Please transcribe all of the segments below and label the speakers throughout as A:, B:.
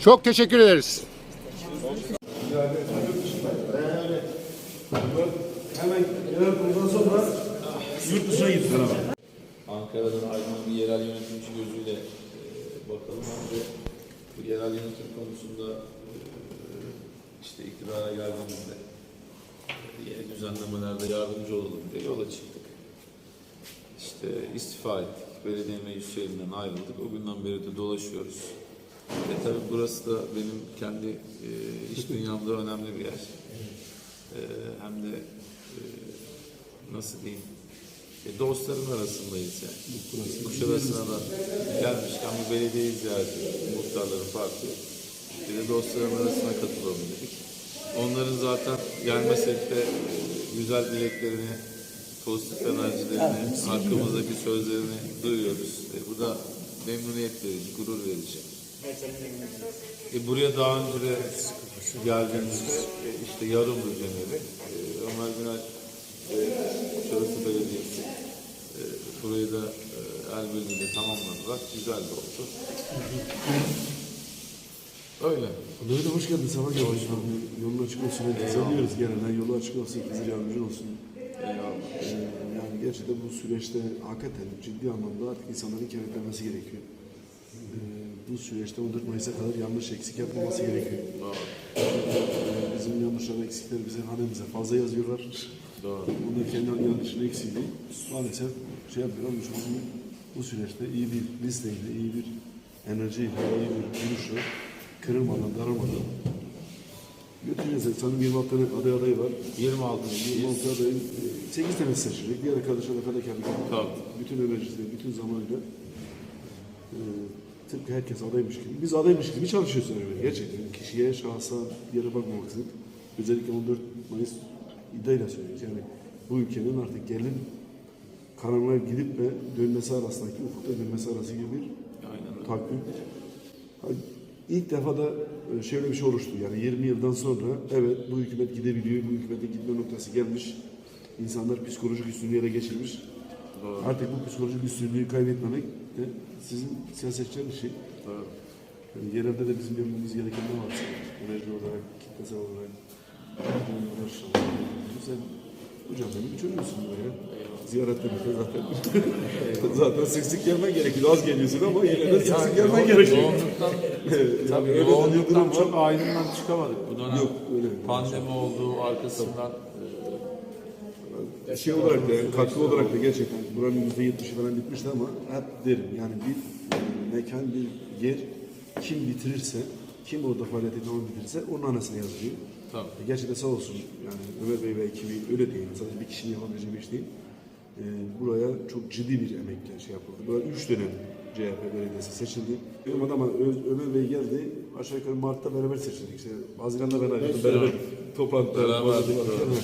A: Çok teşekkür ederiz.
B: Hemen genel kuruldan sonra yurt dışına ama.
C: Ankara'dan ayrılan bir yerel yönetimci gözüyle e, bakalım. Bence bu yerel yönetim konusunda e, işte iktidara geldiğimizde yeni düzenlemelerde yardımcı olalım diye yola çıktık. İşte istifa ettik. Belediye meclis üyeliğinden ayrıldık. O günden beri de dolaşıyoruz. E tabii burası da benim kendi e, iş dünyamda önemli bir yer. E, hem de e, nasıl diyeyim e, dostların arasındayız yani. Kuşadası'na da gelmişken bir belediyeyi ziyaret ettik. Muhtarların parti. Bir de dostların arasına katılalım dedik. Onların zaten gelmesek de e, güzel dileklerini, pozitif enerjilerini, hakkımızdaki sözlerini duyuyoruz. E, bu da memnuniyet verici, gurur verici. E, buraya daha önce de geldiğimizde e, işte Yarımlı Cemeli, e, Ömer Günay e, Kuşadası Belediyesi e, burayı da e, el birliğiyle tamamladılar. Güzel de oldu. Öyle.
B: Böyle hoş geldin sabah yavaş Yolun açık olsun. Seviyoruz genelde. Yolu açık olsun. Bize yardımcı olsun.
C: Eyvallah.
B: Ee, yani gerçekten bu süreçte hakikaten ciddi anlamda artık insanların kenetlenmesi gerekiyor. Bu süreçte 14 Mayıs'a kadar yanlış eksik yapmaması gerekiyor.
C: Doğru.
B: Ee, bizim yanlışlar, eksikler bize hanemize fazla yazıyorlar.
C: Doğru.
B: Bunlar kendi yanlışını eksiğini maalesef şey yapıyor an bu süreçte iyi bir listeyle, iyi bir enerjiyle, iyi bir duruşla kırılmadan, darılmadan götüreceğiz. Sanırım 26 tane aday adayı var.
C: 26.
B: 26 adayın 8 tane seçilecek. Diğer arkadaşlar da yapıyor.
C: Tabii.
B: Bütün enerjisiyle, bütün zamanıyla e, tıpkı herkes adaymış gibi. Biz adaymış gibi çalışıyoruz yani. Gerçekten kişiye, şahsa, yere bakmamaksızın. Özellikle 14 Mayıs iddiayla söylüyoruz. Yani bu ülkenin artık gelin karanlığa gidip ve dönmesi arasındaki ufukta dönmesi arası gibi bir
C: Aynen öyle.
B: takvim. İlk defa da e, şöyle bir şey oluştu. Yani 20 yıldan sonra evet bu hükümet gidebiliyor, bu hükümetin gitme noktası gelmiş. İnsanlar psikolojik üstünlüğü ele geçirmiş. Artık bu psikolojik üstünlüğü kaybetmemek de sizin siyasetçilerin işi.
C: Doğru.
B: Yani yerelde de bizim yapmamız gereken ne varsa, enerji olarak, kitlesel olarak. Sen hocam benim çözüyorsun buraya. Ziyaretlerimizde zaten. zaten sık sık gelmen gerekiyor. Az geliyorsun ama yine de sık sık gelmen gerekiyor.
C: Yoğunluktan, tabii
B: öyle
C: yoğunluktan çok aydınlan çıkamadık. Bu dönem
B: Yok, öyle.
C: pandemi olduğu arkasından
B: şey olarak da, katkı olarak da gerçekten buranın yüzde yetmişi falan bitmişti ama hep derim yani bir mekan, bir yer kim bitirirse, kim orada faaliyeti tamam bitirirse onun anasını yazıyor.
C: Tabii.
B: E, Gerçekten sağ olsun yani Ömer Bey ve ekibi öyle değil. Sadece bir kişinin yapabileceği bir iş değil. E, buraya çok ciddi bir emekle şey yapıldı. Böyle üç dönem CHP belediyesi seçildi. Benim adam Ömer Bey geldi. Aşağı yukarı Mart'ta beraber seçildik. İşte Haziran'da ben ayrıldım. Beraber toplantılar.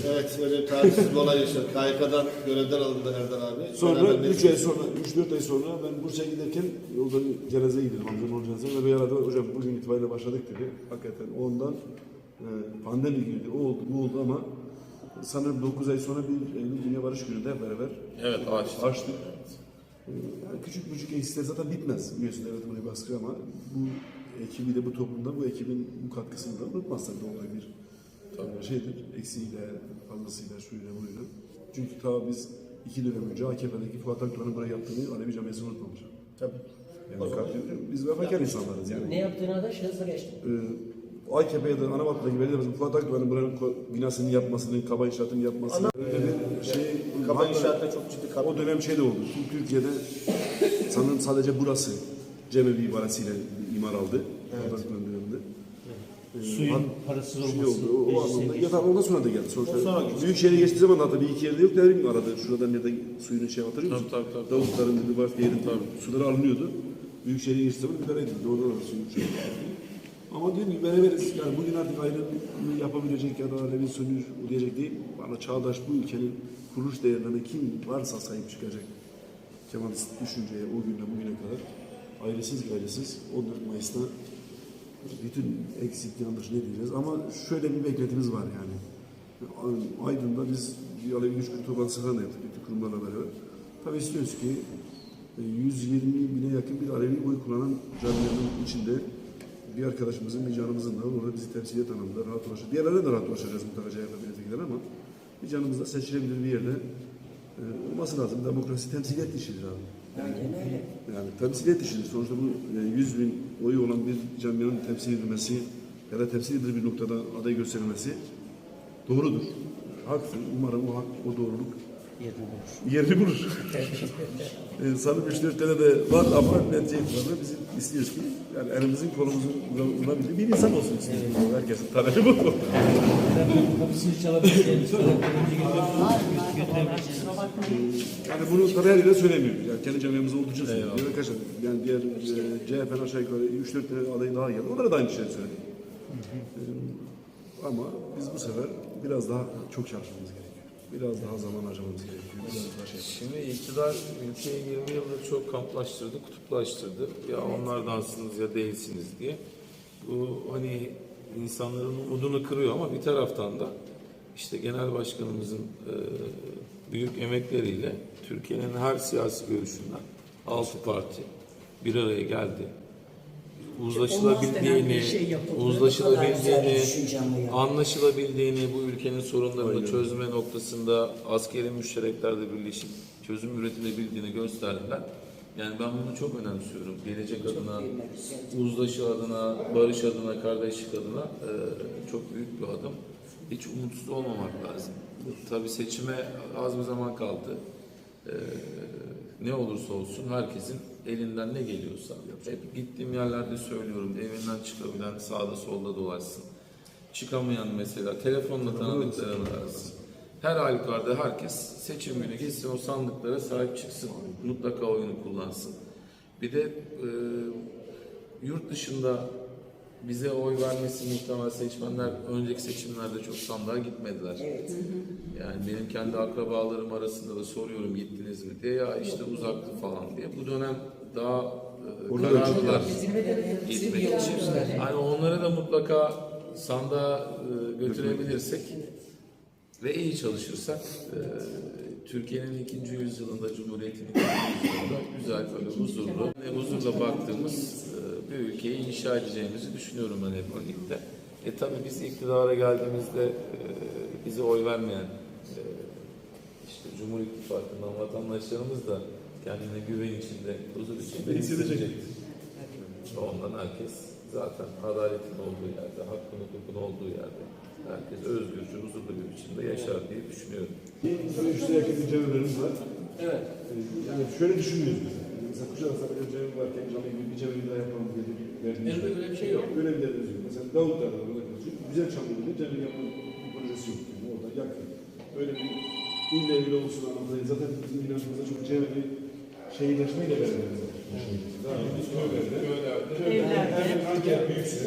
D: Evet öyle tarihsiz bir olay yaşadık. KYK'dan görevden alındı Erdal abi.
B: Sonra
D: Beraber
B: 3 ay sonra, 3-4 ay sonra ben Bursa'ya giderken yolda bir cenazeye gidelim. Amcamın onun cenazesine ve bey aradı. Hocam bugün itibariyle başladık dedi. Hakikaten ondan e, pandemi girdi. O oldu, bu oldu ama sanırım 9 ay sonra bir Eylül Dünya Barış Günü'nde hep beraber
C: evet açtık.
B: açtık. E, Yani küçük küçük eksikler zaten bitmez. Biliyorsun evet buraya baskı ama bu ekibi de bu toplumda bu ekibin bu katkısını da unutmazsak da olduğu bir e, şeydir. Eksiğiyle, fazlasıyla, şuyla, buyla. Çünkü ta biz iki dönem önce AKP'deki Fuat Aktur'un buraya yaptığını Alevi Camiası unutmamış.
D: Tabii.
B: Yani kalkıyor, biz vefakar insanlarız yani.
E: Ne yaptığına da şahısla geçti.
B: Ee, AKP'ye de Anavat'taki belediye Fuat Aktur'un buranın binasını yapmasını, kaba inşaatını yapmasını, öyle bir şey,
D: Kaba
B: hatta
D: inşaatta çok ciddi katkı.
B: o dönem şey de oldu. Tüm Türkiye'de sanırım sadece burası Cemevi ibaresiyle imar aldı. Ee,
E: Suyun
B: han-
E: parasız
B: şey
E: olması.
B: oldu. O, anlamda. Ya da ondan sonra da geldi. Sonuçta büyük şehre geçtiği zaman da hatta bir iki yerde yok. Ne bileyim arada. Şuradan ya da suyunu şey hatırlıyor musun?
C: Tabii, tabii, tabii.
B: Davutların dedi var diyelim. Suları alınıyordu. Büyük şehre geçtiği zaman idare edildi. Oradan da suyu şey Ama diyorum ki beraberiz. Yani bugün artık ayrımı yapabilecek ya da Alevi Sönür diyecek değil. Bana çağdaş bu ülkenin kuruluş değerlerine kim varsa sahip çıkacak. Kemalist düşünceye o günden bugüne kadar ayrısız gayrısız 14 Mayıs'ta bütün eksik yanlış ne diyeceğiz ama şöyle bir beklentimiz var yani. Aydın'da biz bir Alevi Güç Kurulu toplantısı falan yaptık bütün kurumlarla beraber. Tabii istiyoruz ki e, 120 bine yakın bir Alevi oy kullanan camianın içinde e, bir arkadaşımızın, bir canımızın da orada bizi temsil et anlamında rahat ulaşır. Diğerlerine de rahat ulaşacağız mutlaka CHP milletvekillerine ama bir canımızda seçilebilir bir yerde e, olması lazım. Demokrasi temsiliyet işidir abi. Yani temsiliyet işidir. Sonuçta bu e, 100 bin oyu olan bir camianın temsil edilmesi ya da temsil edilir bir noktada aday gösterilmesi doğrudur. Haktır. Umarım o hak, o doğruluk yerini bulur. e, sanırım 3-4 tane de var ama netice itibariyle biz istiyoruz ki yani elimizin kolumuzun uzabildiği bir insan olsun istiyoruz. Herkesin talebi bu.
A: Kapısını götürebileceğiniz.
B: Yani bunu tabii her yere söylemiyoruz. Yani kendi camiamızda olduğu için söylüyoruz. Arkadaşlar, yani diğer e, CHP'nin aşağı yukarı 3-4 tane adayı daha geldi. Onlara da aynı şeyi söyledik. E, ama biz bu sefer biraz daha çok çalışmamız gerekiyor. Biraz daha zaman harcamamız gerekiyor. Biraz daha şey.
C: Şimdi iktidar ülkeyi 20 yıldır çok kamplaştırdı, kutuplaştırdı. Ya onlardansınız ya değilsiniz diye. Bu hani insanların umudunu kırıyor ama bir taraftan da işte genel başkanımızın e, büyük emekleriyle Türkiye'nin her siyasi görüşünden altı parti bir araya geldi. Uzlaşılabildiğini,
E: şey
C: uzlaşılabildiğini, anlaşılabildiğini, bu ülkenin sorunlarını çözme noktasında askeri müştereklerde birleşip çözüm üretilebildiğini gösterdiler. Yani ben bunu çok önemsiyorum. Gelecek adına, uzlaşı adına, barış adına, kardeşlik adına e, çok büyük bir adım. Hiç umutsuz olmamak lazım. Tabii seçime az bir zaman kaldı. E, ne olursa olsun herkesin elinden ne geliyorsa. Hep gittiğim yerlerde söylüyorum. Evinden çıkabilen sağda solda dolaşsın. Çıkamayan mesela telefonla tanıdıklarını arasın. Her halükarda herkes seçim günü gitsin o sandıklara sahip çıksın. Mutlaka oyunu kullansın. Bir de e, yurt dışında bize oy vermesi muhtemel seçmenler önceki seçimlerde çok sandığa gitmediler. Yani benim kendi akrabalarım arasında da soruyorum gittiniz mi diye ya işte uzaktı falan diye. Bu dönem daha e, kararlılar gitmek için. Hani onları da mutlaka sandığa e, götürebilirsek ve iyi çalışırsak e, Türkiye'nin ikinci yüzyılında, Cumhuriyet'in ikinci yüzyılında güzel böyle huzurlu ve huzurla baktığımız e, bir ülkeyi inşa edeceğimizi düşünüyorum ben hep birlikte. E tabi biz iktidara geldiğimizde e, bize oy vermeyen e, işte Cumhur İttifakı'ndan vatandaşlarımız da kendine güven içinde, huzur içinde hissedecektir. Ondan herkes zaten adaletin olduğu yerde, hakkın hukukun olduğu yerde herkes özgürce, huzurlu bir biçimde yaşar diye düşünüyorum.
B: Böyle üstüne yakın bir cevherlerimiz var.
A: Evet.
B: E, Yani şöyle düşünmüyoruz biz. Mesela Kuşadası'nda bir cevher varken cami gibi bir cevheri daha yapalım diye bir derdimiz
A: Elimde
B: yok.
A: böyle bir şey yok.
B: Öyle bir derdimiz yok. Mesela Davutlar'da burada konuşuyor. Güzel Çamlı'da cevher yapma bir projesi yok. Yani orada yakın. Öyle bir ille ilgili olsun anlamında. Zaten bizim inancımızda çok cevheri şehirleşmeyle beraber. Daha biz köylerde, köylerde, hangi yer büyükse